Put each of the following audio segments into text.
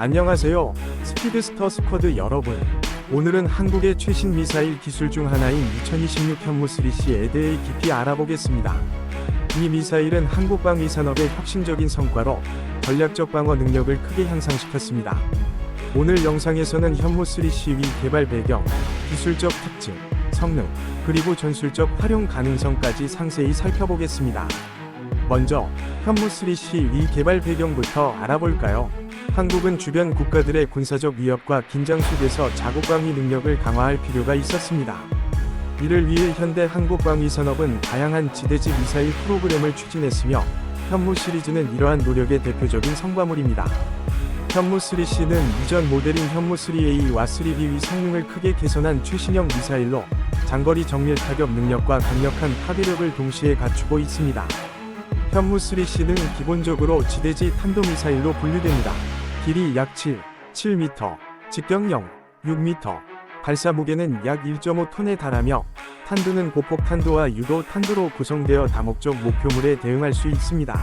안녕하세요. 스피드스터 스쿼드 여러분. 오늘은 한국의 최신 미사일 기술 중 하나인 2026 현무 3C에 대해 깊이 알아보겠습니다. 이 미사일은 한국 방위 산업의 혁신적인 성과로 전략적 방어 능력을 크게 향상시켰습니다. 오늘 영상에서는 현무 3C 위 개발 배경, 기술적 특징, 성능, 그리고 전술적 활용 가능성까지 상세히 살펴보겠습니다. 먼저 현무 3C 위 개발 배경부터 알아볼까요? 한국은 주변 국가들의 군사적 위협과 긴장 속에서 자국방위 능력을 강화할 필요가 있었습니다. 이를 위해 현대 한국방위산업은 다양한 지대지 미사일 프로그램을 추진했으며 현무 시리즈는 이러한 노력의 대표적인 성과물입니다. 현무 3C는 이전 모델인 현무 3A와 3B의 성능을 크게 개선한 최신형 미사일로 장거리 정밀 타격 능력과 강력한 파괴력을 동시에 갖추고 있습니다. 현무 3C는 기본적으로 지대지 탄도미사일로 분류됩니다. 길이 약 7, 7m, 직경영 6m, 발사 무게는 약 1.5톤에 달하며 탄두는 고폭 탄두와 유도 탄두로 구성되어 다목적 목표물에 대응할 수 있습니다.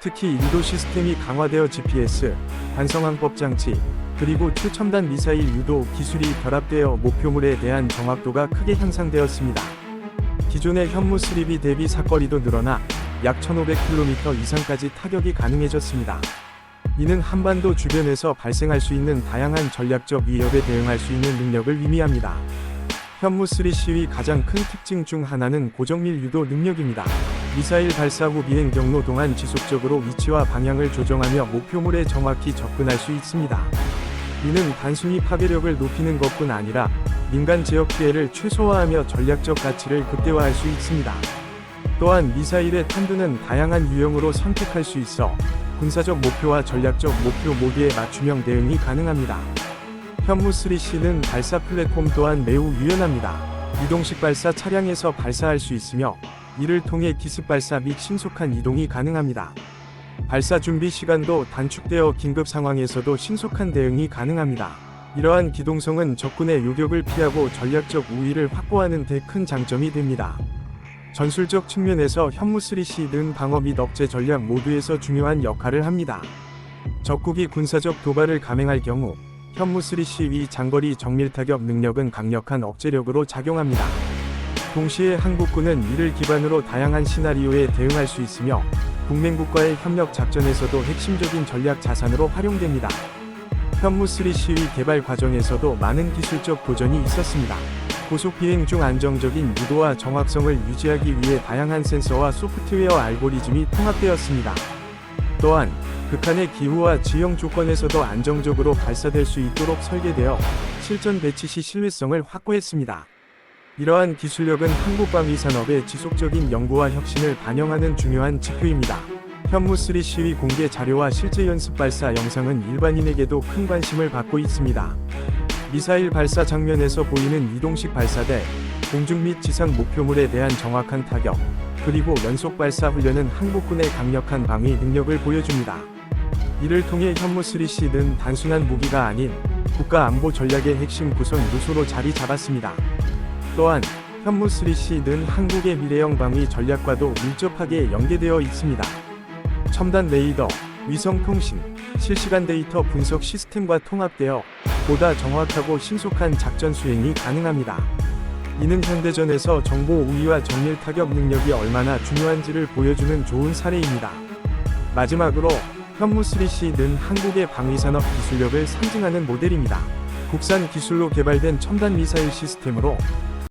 특히 인도 시스템이 강화되어 GPS, 관성항법 장치, 그리고 최첨단 미사일 유도 기술이 결합되어 목표물에 대한 정확도가 크게 향상되었습니다. 기존의 현무 3B 대비 사거리도 늘어나 약 1500km 이상까지 타격이 가능해졌습니다. 이는 한반도 주변에서 발생할 수 있는 다양한 전략적 위협에 대응할 수 있는 능력을 의미합니다. 현무 3C의 가장 큰 특징 중 하나는 고정밀 유도 능력입니다. 미사일 발사 후 비행 경로 동안 지속적으로 위치와 방향을 조정하며 목표물에 정확히 접근할 수 있습니다. 이는 단순히 파괴력을 높이는 것뿐 아니라 민간 지역 피해를 최소화하며 전략적 가치를 극대화할 수 있습니다. 또한 미사일의 탄두는 다양한 유형으로 선택할 수 있어 군사적 목표와 전략적 목표 모두에 맞춤형 대응이 가능합니다. 현무 3C는 발사 플랫폼 또한 매우 유연합니다. 이동식 발사 차량에서 발사할 수 있으며 이를 통해 기습 발사 및 신속한 이동이 가능합니다. 발사 준비 시간도 단축되어 긴급 상황에서도 신속한 대응이 가능합니다. 이러한 기동성은 적군의 요격을 피하고 전략적 우위를 확보하는 데 큰 장점이 됩니다. 전술적 측면에서 현무 3C는 방어 및 억제 전략 모두에서 중요한 역할을 합니다. 적국이 군사적 도발을 감행할 경우 현무 3C의 장거리 정밀 타격 능력은 강력한 억제력으로 작용합니다. 동시에 한국군은 이를 기반으로 다양한 시나리오에 대응할 수 있으며 동맹국과의 협력 작전에서도 핵심적인 전략 자산으로 활용됩니다. 현무 3C의 개발 과정에서도 많은 기술적 도전이 있었습니다. 고속 비행 중 안정적인 유도와 정확성을 유지하기 위해 다양한 센서와 소프트웨어 알고리즘이 통합되었습니다. 또한 극한의 기후와 지형 조건에서도 안정적으로 발사될 수 있도록 설계되어 실전 배치 시 신뢰성을 확보했습니다. 이러한 기술력은 한국 방위 산업의 지속적인 연구와 혁신을 반영하는 중요한 지표입니다. 현무 3C의 공개 자료와 실제 연습 발사 영상은 일반인에게도 큰 관심을 받고 있습니다. 미사일 발사 장면에서 보이는 이동식 발사대, 공중 및 지상 목표물에 대한 정확한 타격, 그리고 연속 발사 훈련은 한국군의 강력한 방위 능력을 보여줍니다. 이를 통해 현무 3C는 단순한 무기가 아닌 국가 안보 전략의 핵심 구성 요소로 자리 잡았습니다. 또한 현무 3C는 한국의 미래형 방위 전략과도 밀접하게 연계되어 있습니다. 첨단 레이더, 위성 통신, 실시간 데이터 분석 시스템과 통합되어 보다 정확하고 신속한 작전 수행이 가능합니다. 이는 현대전에서 정보 우위와 정밀 타격 능력이 얼마나 중요한지를 보여주는 좋은 사례입니다. 마지막으로 현무 3C는 한국의 방위산업 기술력을 상징하는 모델입니다. 국산 기술로 개발된 첨단 미사일 시스템으로